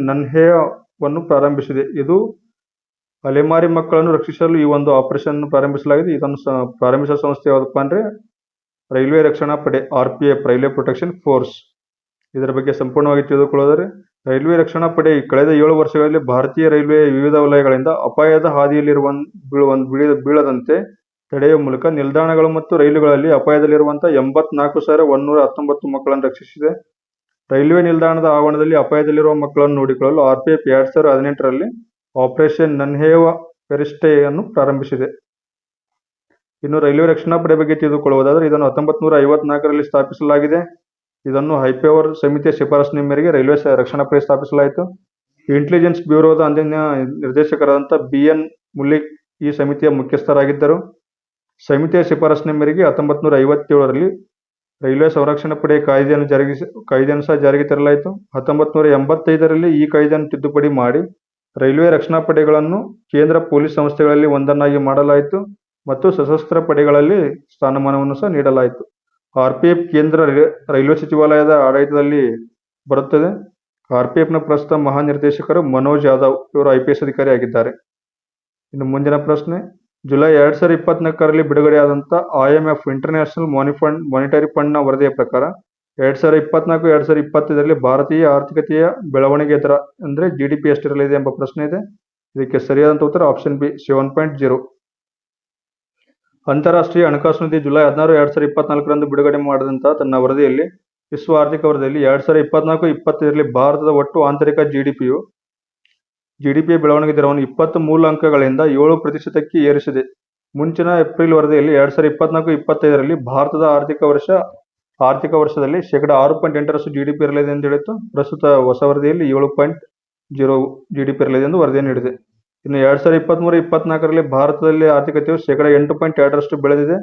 ನನ್ಹೇವನ್ನು ಪ್ರಾರಂಭಿಸಿದೆ. ಇದು ಅಲೆಮಾರಿ ಮಕ್ಕಳನ್ನು ರಕ್ಷಿಸಲು ಈ ಒಂದು ಆಪರೇಷನ್ ಪ್ರಾರಂಭಿಸಲಾಗಿದೆ. ಇದನ್ನು ಪ್ರಾರಂಭಿಸುವ ಸಂಸ್ಥೆ ಯಾವುದಪ್ಪ ಅಂದರೆ ರೈಲ್ವೆ ರಕ್ಷಣಾ ಪಡೆ R P F railway protection force ಇದರ ಬಗ್ಗೆ ಸಂಪೂರ್ಣವಾಗಿ ತಿಳಿದುಕೊಳ್ಳೋದರೆ ರೈಲ್ವೆ ರಕ್ಷಣಾ ಪಡೆ ಕಳೆದ ಏಳು ವರ್ಷಗಳಲ್ಲಿ ಭಾರತೀಯ ರೈಲ್ವೆ ವಿವಿಧ ವಲಯಗಳಿಂದ ಅಪಾಯದ ಹಾದಿಯಲ್ಲಿರುವ ಬೀಳದಂತೆ ತಡೆಯುವ ಮೂಲಕ ನಿಲ್ದಾಣಗಳು ಮತ್ತು ರೈಲುಗಳಲ್ಲಿ ಅಪಾಯದಲ್ಲಿರುವಂತಹ ಎಂಬತ್ನಾಲ್ಕು ಸಾವಿರ ಒಂದೂರ ಹತ್ತೊಂಬತ್ತು ಮಕ್ಕಳನ್ನು ರಕ್ಷಿಸಿದೆ. ರೈಲ್ವೆ ನಿಲ್ದಾಣದ ಆವರಣದಲ್ಲಿ ಅಪಾಯದಲ್ಲಿರುವ ಮಕ್ಕಳನ್ನು ನೋಡಿಕೊಳ್ಳಲು ಆರ್ಪಿಎಫ್ ಎರಡ್ ಸಾವಿರದ ಹದಿನೆಂಟರಲ್ಲಿ ಆಪರೇಷನ್ ನನ್ಹೇವ ಪರಿಷ್ಠೆಯನ್ನು ಪ್ರಾರಂಭಿಸಿದೆ. ಇನ್ನು ರೈಲ್ವೆ ರಕ್ಷಣಾ ಪಡೆ ಬಗ್ಗೆ ತಿಳಿದುಕೊಳ್ಳುವುದಾದರೆ, ಇದನ್ನು ಹತ್ತೊಂಬತ್ತು ನೂರ ಐವತ್ನಾಲ್ಕರಲ್ಲಿ ಸ್ಥಾಪಿಸಲಾಗಿದೆ. ಇದನ್ನು ಹೈಪವರ್ ಸಮಿತಿಯ ಶಿಫಾರಸಿನ ಮೇರೆಗೆ ರೈಲ್ವೆ ರಕ್ಷಣಾ ಪಡೆ ಸ್ಥಾಪಿಸಲಾಯಿತು. ಇಂಟೆಲಿಜೆನ್ಸ್ ಬ್ಯೂರೋದ ಅಂದಿನ ನಿರ್ದೇಶಕರಾದಂಥ ಬಿ. ಎನ್. ಮುಲ್ಲಿಕ್ ಈ ಸಮಿತಿಯ ಮುಖ್ಯಸ್ಥರಾಗಿದ್ದರು. ಸಮಿತಿಯ ಶಿಫಾರಸಿನ ಮೇರೆಗೆ ಹತ್ತೊಂಬತ್ತು ನೂರ ಐವತ್ತೇಳರಲ್ಲಿ ರೈಲ್ವೆ ಸಂರಕ್ಷಣಾ ಪಡೆಯ ಕಾಯ್ದೆಯನ್ನು ಜಾರಿಗೆ ಕಾಯ್ದೆಯನ್ನು ಸಹ ಜಾರಿಗೆ ತರಲಾಯಿತು. ಹತ್ತೊಂಬತ್ತು ನೂರ ಎಂಬತ್ತೈದರಲ್ಲಿ ಈ ಕಾಯ್ದೆಯನ್ನು ತಿದ್ದುಪಡಿ ಮಾಡಿ ರೈಲ್ವೆ ರಕ್ಷಣಾ ಪಡೆಗಳನ್ನು ಕೇಂದ್ರ ಪೊಲೀಸ್ ಸಂಸ್ಥೆಗಳಲ್ಲಿ ಒಂದನ್ನಾಗಿ ಮಾಡಲಾಯಿತು ಮತ್ತು ಸಶಸ್ತ್ರ ಪಡೆಗಳಲ್ಲಿ ಸ್ಥಾನಮಾನವನ್ನು ಸಹ ನೀಡಲಾಯಿತು. ಆರ್ ಪಿ ಎಫ್ ಕೇಂದ್ರ ರೈಲ್ವೆ ಸಚಿವಾಲಯದ ಆಡಳಿತದಲ್ಲಿ ಬರುತ್ತದೆ. ಆರ್ ಪಿ ಎಫ್ನ ಪ್ರಸ್ತುತ ಮಹಾನಿರ್ದೇಶಕರು ಮನೋಜ್ ಯಾದವ್ ಇವರು ಐ ಪಿ ಎಸ್ ಅಧಿಕಾರಿ ಆಗಿದ್ದಾರೆ ಇನ್ನು ಮುಂದಿನ ಪ್ರಶ್ನೆ ಜುಲೈ ಎರಡ್ ಸಾವಿರದ ಇಪ್ಪತ್ನಾಲ್ಕರಲ್ಲಿ ಬಿಡುಗಡೆಯಾದಂಥ I M F international money ಫಂಡ್ನ ವರದಿಯ ಪ್ರಕಾರ ಎರಡ್ ಸಾವಿರದ ಇಪ್ಪತ್ನಾಲ್ಕು, ಎರಡ್ ಸಾವಿರದ ಇಪ್ಪತ್ತೈದರಲ್ಲಿ ಭಾರತೀಯ ಆರ್ಥಿಕತೆಯ ಬೆಳವಣಿಗೆ ದರ ಅಂದ್ರೆ ಜಿ ಡಿ ಪಿ ಎಷ್ಟಿರಲಿದೆ ಎಂಬ ಪ್ರಶ್ನೆ ಇದೆ. ಇದಕ್ಕೆ ಸರಿಯಾದಂಥ ಉತ್ತರ option B seven point zero ಅಂತಾರಾಷ್ಟ್ರೀಯ ಹಣಕಾಸು ನಿಧಿ ಜುಲೈ ಹದಿನಾರು, ಎರಡ್ ಸಾವಿರದ ಇಪ್ಪತ್ನಾಲ್ಕರಂದು ಬಿಡುಗಡೆ ಮಾಡಿದಂತಹ ತನ್ನ ವರದಿಯಲ್ಲಿ, ವಿಶ್ವ ಆರ್ಥಿಕ ವರದಿಯಲ್ಲಿ ಎರಡ್ ಸಾವಿರದ ಇಪ್ಪತ್ನಾಲ್ಕು, ಇಪ್ಪತ್ತೈದರಲ್ಲಿ ಭಾರತದ ಒಟ್ಟು ಆಂತರಿಕ ಜಿಡಿಪಿ ಬೆಳವಣಿಗೆ ದರವನ್ನು ಇಪ್ಪತ್ತು ಮೂಲ ಅಂಕಗಳಿಂದ ಏಳು ಪ್ರತಿಶತಕ್ಕೆ ಏರಿಸಿದೆ. ಮುಂಚಿನ ಏಪ್ರಿಲ್ ವರದಿಯಲ್ಲಿ ಎರಡ್ ಸಾವಿರದ ಇಪ್ಪತ್ನಾಲ್ಕು, ಇಪ್ಪತ್ತೈದರಲ್ಲಿ ಭಾರತದ ಆರ್ಥಿಕ ವರ್ಷ, ಆರ್ಥಿಕ ವರ್ಷದಲ್ಲಿ ಶೇಕಡ ಆರು ಪಾಯಿಂಟ್ ಎಂಟರಷ್ಟು ಜಿಡಿಪಿ ಇರಲಿದೆ ಎಂದು ಹೇಳಿತ್ತು. ಪ್ರಸ್ತುತ ಹೊಸ ವರದಿಯಲ್ಲಿ ಏಳು ಪಾಯಿಂಟ್ ಜೀರೋ ಜಿಡಿಪಿ ಇರಲಿದೆ ಎಂದು ವರದಿ ನೀಡಿದೆ. ಇನ್ನು ಎರಡ್ ಸಾವಿರದ ಇಪ್ಪತ್ಮೂರು, ಇಪ್ಪತ್ನಾಲ್ಕರಲ್ಲಿ ಭಾರತದಲ್ಲಿ ಆರ್ಥಿಕತೆಯು ಶೇಕಡ ಎಂಟು ಪಾಯಿಂಟ್ ಎರಡರಷ್ಟು ಬೆಳೆದಿದೆ.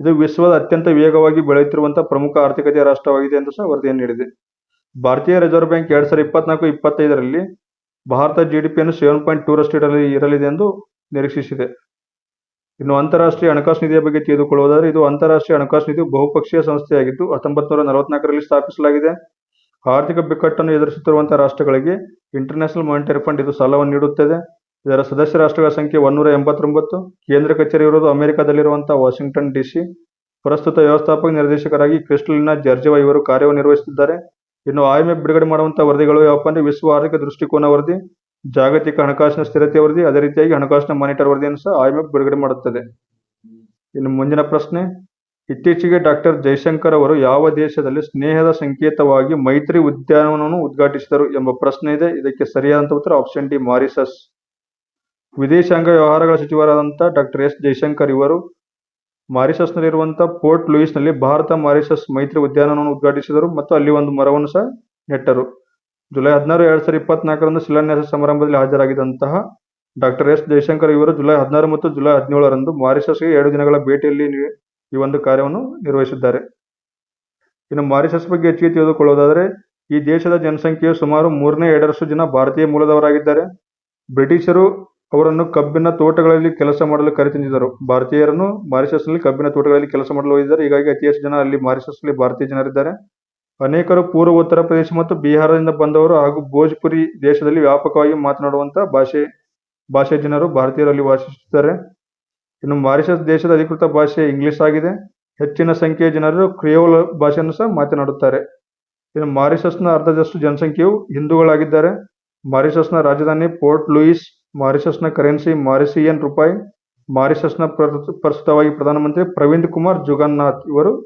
ಇದು ವಿಶ್ವದ ಅತ್ಯಂತ ವೇಗವಾಗಿ ಬೆಳೆಯುತ್ತಿರುವಂತಹ ಪ್ರಮುಖ ಆರ್ಥಿಕತೆಯ ರಾಷ್ಟ್ರವಾಗಿದೆ ಎಂದು ಸಹ ವರದಿಯನ್ನು ನೀಡಿದೆ. ಭಾರತೀಯ ರಿಸರ್ವ್ ಬ್ಯಾಂಕ್ ಎರಡ್ ಸಾವಿರದ ಇಪ್ಪತ್ನಾಲ್ಕು, ಇಪ್ಪತ್ತೈದರಲ್ಲಿ ಭಾರತ ಜಿಡಿಪಿಯನ್ನು ಸೆವೆನ್ ಪಾಯಿಂಟ್ ಟೂರಷ್ಟು ಇರಲಿ, ಇರಲಿದೆ ಎಂದು ನಿರೀಕ್ಷಿಸಿದೆ. ಇನ್ನು ಅಂತಾರಾಷ್ಟ್ರೀಯ ಹಣಕಾಸು ನಿಧಿಯ ಬಗ್ಗೆ ತಿಳಿದುಕೊಳ್ಳುವುದಾದರೆ, ಇದು ಅಂತಾರಾಷ್ಟ್ರೀಯ ಹಣಕಾಸು ನಿಧಿಯು ಬಹುಪಕ್ಷೀಯ ಸಂಸ್ಥೆಯಾಗಿದ್ದು ಹತ್ತೊಂಬತ್ತು ನೂರ ನಲವತ್ನಾಲ್ಕರಲ್ಲಿ ಸ್ಥಾಪಿಸಲಾಗಿದೆ. ಆರ್ಥಿಕ ಬಿಕ್ಕಟ್ಟನ್ನು ಎದುರಿಸುತ್ತಿರುವಂತಹ ರಾಷ್ಟ್ರಗಳಿಗೆ ಇಂಟರ್ನ್ಯಾಷನಲ್ ಮಾನಿಟರಿ ಫಂಡ್ ಇದು ಸಾಲವನ್ನು ನೀಡುತ್ತದೆ. ಇದರ ಸದಸ್ಯ ರಾಷ್ಟ್ರಗಳ ಸಂಖ್ಯೆ ಒನ್ನೂರ ಎಂಬತ್ತೊಂಬತ್ತು. ಕೇಂದ್ರ ಕಚೇರಿ ಇರುವುದು ಅಮೆರಿಕದಲ್ಲಿರುವಂತಹ ವಾಷಿಂಗ್ಟನ್ ಡಿಸಿ ಪ್ರಸ್ತುತ ವ್ಯವಸ್ಥಾಪಕ ನಿರ್ದೇಶಕರಾಗಿ ಕ್ರಿಸ್ಟಲಿನ ಜರ್ಜಿವಾ ಇವರು ಕಾರ್ಯನಿರ್ವಹಿಸುತ್ತಿದ್ದಾರೆ. ನಿರ್ವಹಿಸುತ್ತಿದ್ದಾರೆ. ಇನ್ನು ಐಎಂಎಫ್ ಬಿಡುಗಡೆ ಮಾಡುವಂತಹ ವರದಿಗಳು ಯಾವಪ್ಪ ಅಂದ್ರೆ ವಿಶ್ವ ಆರ್ಥಿಕ ದೃಷ್ಟಿಕೋನ ವರದಿ, ಜಾಗತಿಕ ಹಣಕಾಸಿನ ಸ್ಥಿರತೆ ವರದಿ, ಅದೇ ರೀತಿಯಾಗಿ ಹಣಕಾಸಿನ ಮಾನಿಟರ್ ವರದಿಯನ್ನು ಸಹ ಐಎಂಎಫ್ ಬಿಡುಗಡೆ ಮಾಡುತ್ತದೆ. ಇನ್ನು ಮುಂದಿನ ಪ್ರಶ್ನೆ, ಇತ್ತೀಚೆಗೆ ಡಾಕ್ಟರ್ ಜೈಶಂಕರ್ ಅವರು ಯಾವ ದೇಶದಲ್ಲಿ ಸ್ನೇಹದ ಸಂಕೇತವಾಗಿ ಮೈತ್ರಿ ಉದ್ಯಾನವನವನ್ನು ಉದ್ಘಾಟಿಸಿದರು ಎಂಬ ಪ್ರಶ್ನೆ ಇದೆ. ಇದಕ್ಕೆ ಸರಿಯಾದಂತ ಉತ್ತರ ಆಪ್ಷನ್ ಡಿ ಮಾರಿಸಸ್. ವಿದೇಶಾಂಗ ವ್ಯವಹಾರಗಳ ಸಚಿವರಾದಂತಹ ಡಾಕ್ಟರ್ ಎಸ್ ಜೈಶಂಕರ್ ಇವರು ಮಾರಿಷಸ್ನಲ್ಲಿರುವಂತಹ ಪೋರ್ಟ್ ಲೂಯಿಸ್ನಲ್ಲಿ ಭಾರತ ಮಾರಿಷಸ್ ಮೈತ್ರಿ ಉದ್ಯಾನವನ್ನು ಉದ್ಘಾಟಿಸಿದರು ಮತ್ತು ಅಲ್ಲಿ ಒಂದು ಮರವನ್ನು ಸಹ ನೆಟ್ಟರು. ಜುಲೈ ಹದಿನಾರು, ಎರಡ್ ಸಾವಿರದ ಇಪ್ಪತ್ನಾಲ್ಕರಂದು ಶಿಲಾನ್ಯಾಸ ಸಮಾರಂಭದಲ್ಲಿ ಹಾಜರಾಗಿದ್ದಂತಹ ಡಾಕ್ಟರ್ ಎಸ್ ಜೈಶಂಕರ್ ಇವರು ಜುಲೈ ಹದಿನಾರು ಮತ್ತು ಜುಲೈ ಹದಿನೇಳರಂದು ಮಾರಿಷಸ್ಗೆ ಎರಡು ದಿನಗಳ ಭೇಟಿಯಲ್ಲಿ ಈ ಒಂದು ಕಾರ್ಯವನ್ನು ನಿರ್ವಹಿಸಿದ್ದಾರೆ. ಇನ್ನು ಮಾರಿಷಸ್ ಬಗ್ಗೆ ಹೆಚ್ಚಿಗೆ ತಿಳಿದುಕೊಳ್ಳೋದಾದರೆ ಈ ದೇಶದ ಜನಸಂಖ್ಯೆಯು ಸುಮಾರು ಮೂರನೇ ಎರಡರಷ್ಟು ಜನ ಭಾರತೀಯ ಮೂಲದವರಾಗಿದ್ದಾರೆ. ಬ್ರಿಟಿಷರು ಅವರನ್ನು ಕಬ್ಬಿನ ತೋಟಗಳಲ್ಲಿ ಕೆಲಸ ಮಾಡಲು ಕರೆತಂದಿದ್ದರು. ಭಾರತೀಯರನ್ನು ಮಾರಿಷಸ್ನಲ್ಲಿ ಕಬ್ಬಿನ ತೋಟಗಳಲ್ಲಿ ಕೆಲಸ ಮಾಡಲು ಹೋಗಿದ್ದಾರೆ ಹೀಗಾಗಿ ಅತಿ ಹೆಚ್ಚು ಜನ ಅಲ್ಲಿ ಮಾರಿಷಸ್ನಲ್ಲಿ ಭಾರತೀಯ ಜನರಿದ್ದಾರೆ. ಅನೇಕರು ಪೂರ್ವ, ಉತ್ತರ ಪ್ರದೇಶ ಮತ್ತು ಬಿಹಾರದಿಂದ ಬಂದವರು ಹಾಗೂ ಭೋಜ್ಪುರಿ ದೇಶದಲ್ಲಿ ವ್ಯಾಪಕವಾಗಿ ಮಾತನಾಡುವಂತಹ ಭಾಷೆ ಭಾಷೆಯ ಜನರು ಭಾರತೀಯರಲ್ಲಿ ವಾಸಿಸುತ್ತಾರೆ ಇನ್ನು ಮಾರಿಷಸ್ ದೇಶದ ಅಧಿಕೃತ ಭಾಷೆ ಇಂಗ್ಲಿಷ್ ಆಗಿದೆ. ಹೆಚ್ಚಿನ ಸಂಖ್ಯೆಯ ಜನರು ಕ್ರಿಯೋಲ್ ಭಾಷೆಯನ್ನು ಸಹ ಮಾತನಾಡುತ್ತಾರೆ. ಇನ್ನು ಮಾರಿಷಸ್ನ ಅರ್ಧದಷ್ಟು ಜನಸಂಖ್ಯೆಯು ಹಿಂದೂಗಳಾಗಿದ್ದಾರೆ. ಮಾರಿಷಸ್ನ ರಾಜಧಾನಿ ಪೋರ್ಟ್ ಲೂಯಿಸ್ ಮಾರಿಷಸ್ನ ಕರೆನ್ಸಿ ಮಾರಿಸಿಯನ್ ರೂಪಾಯಿ, ಮಾರಿಷಸ್ನ ಪ್ರ- ಪ್ರಸ್ತುತವಾಗಿ ಪ್ರಧಾನಮಂತ್ರಿ ಪ್ರವೀಂದ್ ಕುಮಾರ್ ಜುಗನ್ನಾಥ್ ಇವರು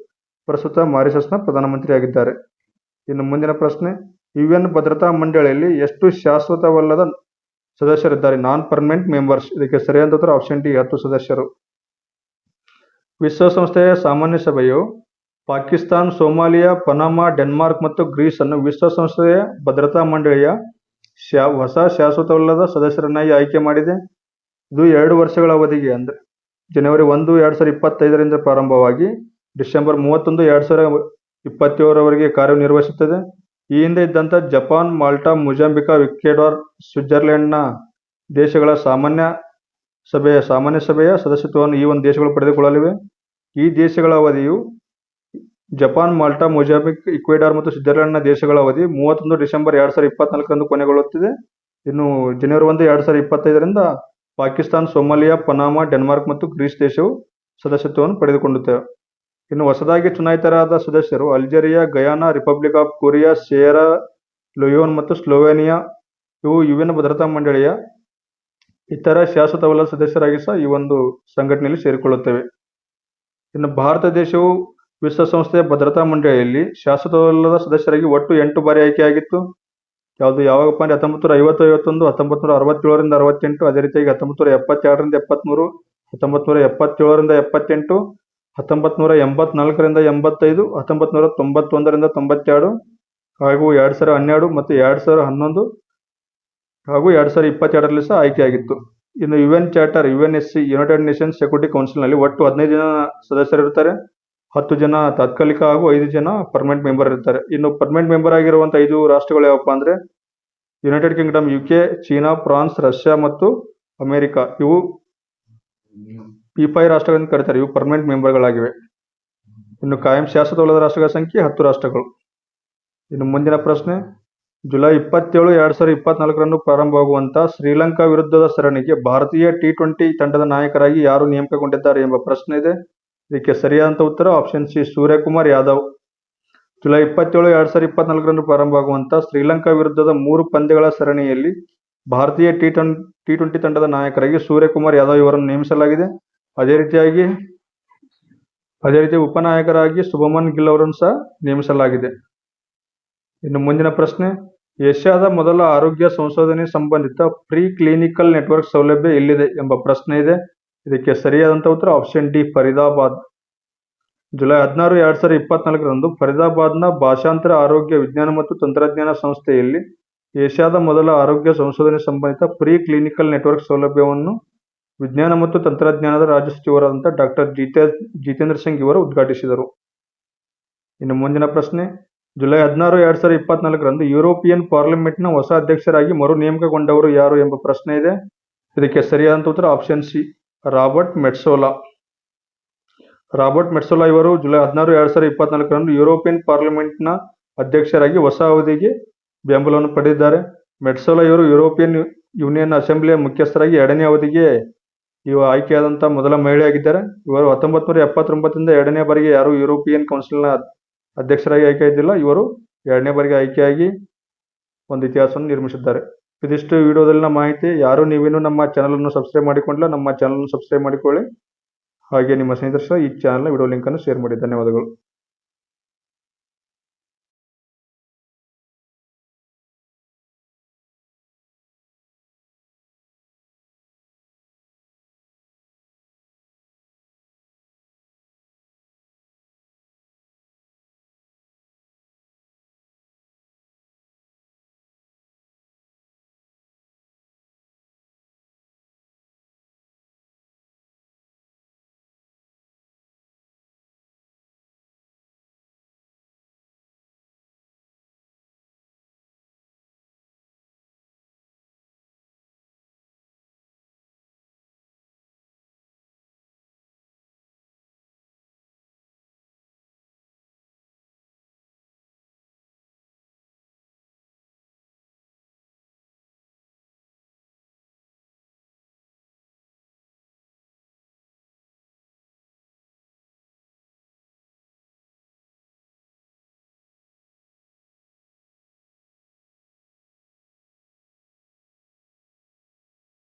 ಪ್ರಸ್ತುತ ಮಾರಿಷಸ್ನ ಪ್ರಧಾನಮಂತ್ರಿಯಾಗಿದ್ದಾರೆ. ಇನ್ನು ಮುಂದಿನ ಪ್ರಶ್ನೆ, ಯುಎನ್ ಭದ್ರತಾ ಮಂಡಳಿಯಲ್ಲಿ ಎಷ್ಟು ಶಾಶ್ವತವಲ್ಲದ ಸದಸ್ಯರಿದ್ದಾರೆ? Non permanent members. ಇದಕ್ಕೆ ಸರಿಯಾದ ಉತ್ತರ ಆಪ್ಷನ್ ಡಿ, ಹತ್ತು ಸದಸ್ಯರು. ವಿಶ್ವಸಂಸ್ಥೆಯ ಸಾಮಾನ್ಯ ಸಭೆಯು ಪಾಕಿಸ್ತಾನ್, ಸೋಮಾಲಿಯಾ, ಪನಾಮಾ, ಡೆನ್ಮಾರ್ಕ್ ಮತ್ತು ಗ್ರೀಸ್ ಅನ್ನು ವಿಶ್ವಸಂಸ್ಥೆಯ ಭದ್ರತಾ ಮಂಡಳಿಯ ಶಾ, ಹೊಸ ಶಾಶ್ವತವಲ್ಲದ ಸದಸ್ಯರನ್ನಾಗಿ ಆಯ್ಕೆ ಮಾಡಿದೆ. ಇದು ಎರಡು ವರ್ಷಗಳ ಅವಧಿಗೆ ಅಂದ್ರೆ ಜನವರಿ ಒಂದು, ಎರಡ್ ಸಾವಿರದ ಇಪ್ಪತ್ತೈದರಿಂದ ಪ್ರಾರಂಭವಾಗಿ ಡಿಸೆಂಬರ್ ಮೂವತ್ತೊಂದು, ಎರಡ್ ಸಾವಿರದ ಇಪ್ಪತ್ತೇಳರವರೆಗೆ ಕಾರ್ಯನಿರ್ವಹಿಸುತ್ತದೆ. ಈ ಹಿಂದೆ ಇದ್ದಂಥ ಜಪಾನ್, ಮಾಲ್ಟಾ, ಮೊಜಾಂಬಿಕಾ, ಇಕ್ವೆಡಾರ್, ಸ್ವಿಟ್ಜರ್ಲೆಂಡ್ನ ದೇಶಗಳ ಸಾಮಾನ್ಯ ಸಭೆಯ ಸಾಮಾನ್ಯ ಸಭೆಯ ಸದಸ್ಯತ್ವವನ್ನು ಈ ಒಂದು ದೇಶಗಳು ಪಡೆದುಕೊಳ್ಳಲಿವೆ. ಈ ದೇಶಗಳ ಅವಧಿಯು ಜಪಾನ್, ಮಾಲ್ಟಾ, ಮೊಜಾಂಬಿಕ್, ಇಕ್ವೆಡಾರ್ ಮತ್ತು ಸ್ವಿಟ್ಜರ್ಲೆಂಡ್ನ ದೇಶಗಳ ಅವಧಿ ಮೂವತ್ತೊಂದು ಡಿಸೆಂಬರ್ ಎರಡ್ ಸಾವಿರದ ಇಪ್ಪತ್ನಾಲ್ಕರಂದು ಕೊನೆಗೊಳ್ಳುತ್ತಿದೆ. ಇನ್ನು ಜನವರಿ ಒಂದು, ಎರಡು ಸಾವಿರದ ಇಪ್ಪತ್ತೈದರಿಂದ ಪಾಕಿಸ್ತಾನ್, ಸೋಮಾಲಿಯಾ, ಪನಾಮಾ, ಡೆನ್ಮಾರ್ಕ್ ಮತ್ತು ಗ್ರೀಸ್ ದೇಶವು ಸದಸ್ಯತ್ವವನ್ನು ಪಡೆದುಕೊಂಡುತ್ತವೆ ಇನ್ನು ಹೊಸದಾಗಿ ಚುನಾಯಿತರಾದ ಸದಸ್ಯರು Algeria, Guyana, republic of Korea, Sierra Leone ಮತ್ತು ಸ್ಲೋವೇನಿಯಾ, ಇವು ಯುಎನ್ ಭದ್ರತಾ ಮಂಡಳಿಯ ಇತರ ಶಾಶ್ವತವಲ್ಲದ ಸದಸ್ಯರಾಗಿ ಸಹ ಈ ಒಂದು ಸಂಘಟನೆಯಲ್ಲಿ ಸೇರಿಕೊಳ್ಳುತ್ತವೆ. ಇನ್ನು ಭಾರತ ದೇಶವು ವಿಶ್ವಸಂಸ್ಥೆಯ ಭದ್ರತಾ ಮಂಡಳಿಯಲ್ಲಿ ಶಾಶ್ವತವಲ್ಲದ ಸದಸ್ಯರಾಗಿ ಒಟ್ಟು ಎಂಟು ಬಾರಿ ಆಯ್ಕೆಯಾಗಿತ್ತು. ಯಾವುದು ಯಾವಾಗಪ್ಪ ಅಂದ್ರೆ ಹತ್ತೊಂಬತ್ತು ನೂರ ಐವತ್ತು ಐವತ್ತೊಂದು ಹತ್ತೊಂಬತ್ತು ನೂರ ಅರವತ್ತೇಳರಿಂದ ಅರವತ್ತೆಂಟು, ಅದೇ ರೀತಿಯಾಗಿ ಹತ್ತೊಂಬತ್ತು ನೂರ ಎಪ್ಪತ್ತೆರಡರಿಂದ ಎಪ್ಪತ್ತ್ಮೂರು ಹತ್ತೊಂಬತ್ತು ನೂರ ಎಪ್ಪತ್ತೇಳರಿಂದ ಎಪ್ಪತ್ತೆಂಟು ಹತ್ತೊಂಬತ್ತು ನೂರ ಎಂಬತ್ನಾಲ್ಕರಿಂದ ಎಂಬತ್ತೈದು ಹತ್ತೊಂಬತ್ತು ನೂರ ತೊಂಬತ್ತೊಂದರಿಂದ ತೊಂಬತ್ತೆರಡು ಹಾಗೂ ಎರಡು ಸಾವಿರದ ಹನ್ನೆರಡು ಮತ್ತು ಎರಡು ಸಾವಿರದ ಹನ್ನೊಂದು ಹಾಗೂ ಎರಡು ಸಾವಿರ ಇಪ್ಪತ್ತೆರಡರಲ್ಲಿ ಸಹ ಆಯ್ಕೆಯಾಗಿತ್ತು. ಇನ್ನು U N charter U N S C United Nations security ಕೌನ್ಸಿಲ್ನಲ್ಲಿ ಒಟ್ಟು ಹದಿನೈದು ಜನ ಸದಸ್ಯರಿರ್ತಾರೆ ಹತ್ತು ಜನ, ತಾತ್ಕಾಲಿಕ ಹಾಗೂ ಐದು ಜನ ಪರ್ಮನೆಂಟ್ ಮೆಂಬರ್ ಇರ್ತಾರೆ. ಇನ್ನು ಪರ್ಮನೆಂಟ್ ಮೆಂಬರ್ ಆಗಿರುವಂತಹ ಐದು ರಾಷ್ಟ್ರಗಳು ಯಾವಪ್ಪ ಅಂದ್ರೆ United Kingdom U K China, France, Russia ಮತ್ತು ಅಮೆರಿಕ. ಇವು ಪಿ ಫೈ ರಾಷ್ಟ್ರಗಳನ್ನು ಕರೀತಾರೆ. ಇವು ಪರ್ಮನೆಂಟ್ ಮೆಂಬರ್ಗಳಾಗಿವೆ ಇನ್ನು ಕಾಯಂ ಶಾಶ್ವತವಲ್ಲದ ರಾಷ್ಟ್ರಗಳ ಸಂಖ್ಯೆ ಹತ್ತು ರಾಷ್ಟ್ರಗಳು. ಇನ್ನು ಮುಂದಿನ ಪ್ರಶ್ನೆ, ಜುಲೈ ಇಪ್ಪತ್ತೇಳು, ಎರಡ್ ಸಾವಿರದ ಇಪ್ಪತ್ನಾಲ್ಕರಂದು ಪ್ರಾರಂಭವಾಗುವಂತಹ ಶ್ರೀಲಂಕಾ ವಿರುದ್ಧದ ಸರಣಿಗೆ ಭಾರತೀಯ ಟಿ ಟ್ವೆಂಟಿ ತಂಡದ ನಾಯಕರಾಗಿ ಯಾರು ನೇಮಕಗೊಂಡಿದ್ದಾರೆ ಎಂಬ ಪ್ರಶ್ನೆ ಇದೆ. ಇದಕ್ಕೆ ಸರಿಯಾದಂತ ಉತ್ತರ option C Suryakumar Yadav. July ಇಪ್ಪತ್ತೇಳು, ಎರಡ್ ಸಾವಿರದ ಇಪ್ಪತ್ನಾಲ್ಕರಂದು ಪ್ರಾರಂಭವಾಗುವಂತಹ ಶ್ರೀಲಂಕಾ ವಿರುದ್ಧದ ಮೂರು ಪಂದ್ಯಗಳ ಸರಣಿಯಲ್ಲಿ ಭಾರತೀಯ ಟಿ ಟ್ವೆಂ ಟಿ ಟ್ವೆಂಟಿ ತಂಡದ ನಾಯಕರಾಗಿ ಸೂರ್ಯಕುಮಾರ್ ಯಾದವ್ ಇವರನ್ನು ನೇಮಿಸಲಾಗಿದೆ. ಅದೇ ರೀತಿಯಾಗಿ, ಅದೇ ರೀತಿ ಉಪನಾಯಕರಾಗಿ ಶುಭಮನ್ ಗಿಲ್ ಅವರನ್ನು ಸಹ ನೇಮಿಸಲಾಗಿದೆ. ಇನ್ನು ಮುಂದಿನ ಪ್ರಶ್ನೆ, ಏಷ್ಯಾದ ಮೊದಲ ಆರೋಗ್ಯ ಸಂಶೋಧನೆ ಸಂಬಂಧಿತ ಪ್ರೀ ಕ್ಲಿನಿಕಲ್ ನೆಟ್ವರ್ಕ್ ಸೌಲಭ್ಯ ಎಲ್ಲಿದೆ ಎಂಬ ಪ್ರಶ್ನೆ ಇದೆ. ಇದಕ್ಕೆ ಸರಿಯಾದಂತ ಉತ್ತರ ಆಪ್ಷನ್ ಡಿ ಫರೀದಾಬಾದ್. ಜುಲೈ ಹದಿನಾರು, ಎರಡ್ ಸಾವಿರದ ಇಪ್ಪತ್ನಾಲ್ಕರಂದು ಫರೀದಾಬಾದ್ನ ಭಾಷಾಂತರ ಆರೋಗ್ಯ ವಿಜ್ಞಾನ ಮತ್ತು ತಂತ್ರಜ್ಞಾನ ಸಂಸ್ಥೆಯಲ್ಲಿ ಏಷ್ಯಾದ ಮೊದಲ ಆರೋಗ್ಯ ಸಂಶೋಧನೆ ಸಂಬಂಧಿತ ಪ್ರೀ ಕ್ಲಿನಿಕಲ್ ನೆಟ್ವರ್ಕ್ ಸೌಲಭ್ಯವನ್ನು ವಿಜ್ಞಾನ ಮತ್ತು ತಂತ್ರಜ್ಞಾನದ ರಾಜ್ಯ ಸಚಿವರಾದಂಥ ಡಾಕ್ಟರ್ ಜಿತೇ ಜಿತೇಂದ್ರ ಸಿಂಗ್ ಇವರು ಉದ್ಘಾಟಿಸಿದರು. ಇನ್ನು ಮುಂದಿನ ಪ್ರಶ್ನೆ, ಜುಲೈ ಹದಿನಾರು, ಎರಡ್ ಸಾವಿರದ ಇಪ್ಪತ್ನಾಲ್ಕರಂದು ಯುರೋಪಿಯನ್ ಪಾರ್ಲಿಮೆಂಟ್ನ ಹೊಸ ಅಧ್ಯಕ್ಷರಾಗಿ ಮರು ನೇಮಕಗೊಂಡವರು ಯಾರು ಎಂಬ ಪ್ರಶ್ನೆ ಇದೆ. ಇದಕ್ಕೆ ಸರಿಯಾದಂತ ಉತ್ತರ option C Robert Metsola. Robert Metsola ಇವರು ಜುಲೈ ಹದಿನಾರು, ಎರಡು ಸಾವಿರದ ಇಪ್ಪತ್ನಾಲ್ಕರಂದು ಯುರೋಪಿಯನ್ ಪಾರ್ಲಿಮೆಂಟ್ನ ಅಧ್ಯಕ್ಷರಾಗಿ ಹೊಸ ಅವಧಿಗೆ ಬೆಂಬಲವನ್ನು ಪಡೆದಿದ್ದಾರೆ. ಮೆಟ್ಸೋಲಾ ಇವರು ಯುರೋಪಿಯನ್ ಯೂನಿಯನ್ ಅಸೆಂಬ್ಲಿಯ ಮುಖ್ಯಸ್ಥರಾಗಿ ಎರಡನೇ ಅವಧಿಗೆ ಇವ ಆಯ್ಕೆಯಾದಂತಹ ಮೊದಲ ಮಹಿಳೆಯಾಗಿದ್ದಾರೆ. ಇವರು ಹತ್ತೊಂಬತ್ತು ನೂರ ಎಪ್ಪತ್ತೊಂಬತ್ತರಿಂದ ಎರಡನೇ ಬಾರಿಗೆ ಯಾರು ಯುರೋಪಿಯನ್ ಕೌನ್ಸಿಲ್ನ ಅಧ್ಯಕ್ಷರಾಗಿ ಆಯ್ಕೆ ಇದ್ದಿಲ್ಲ. ಇವರು ಎರಡನೇ ಬಾರಿಗೆ ಆಯ್ಕೆಯಾಗಿ ಒಂದು ಇತಿಹಾಸವನ್ನು ನಿರ್ಮಿಸಿದ್ದಾರೆ. ಇದಿಷ್ಟು ವಿಡಿಯೋದಲ್ಲಿನ ಮಾಹಿತಿ. ಯಾರು ನೀವೇನು ನಮ್ಮ ಚಾನಲನ್ನು ಸಬ್ಸ್ಕ್ರೈಬ್ ಮಾಡಿಕೊಂಡಿಲ್ಲ, ನಮ್ಮ ಚಾನಲನ್ನು ಸಬ್ಸ್ಕ್ರೈಬ್ ಮಾಡಿಕೊಳ್ಳಿ. ಹಾಗೆ ನಿಮ್ಮ ಸ್ನೇಹಿತರು ಸಹ ಈ ಚಾನಲ್ನ ವಿಡಿಯೋ ಲಿಂಕನ್ನು ಶೇರ್ ಮಾಡಿ. ಧನ್ಯವಾದಗಳು.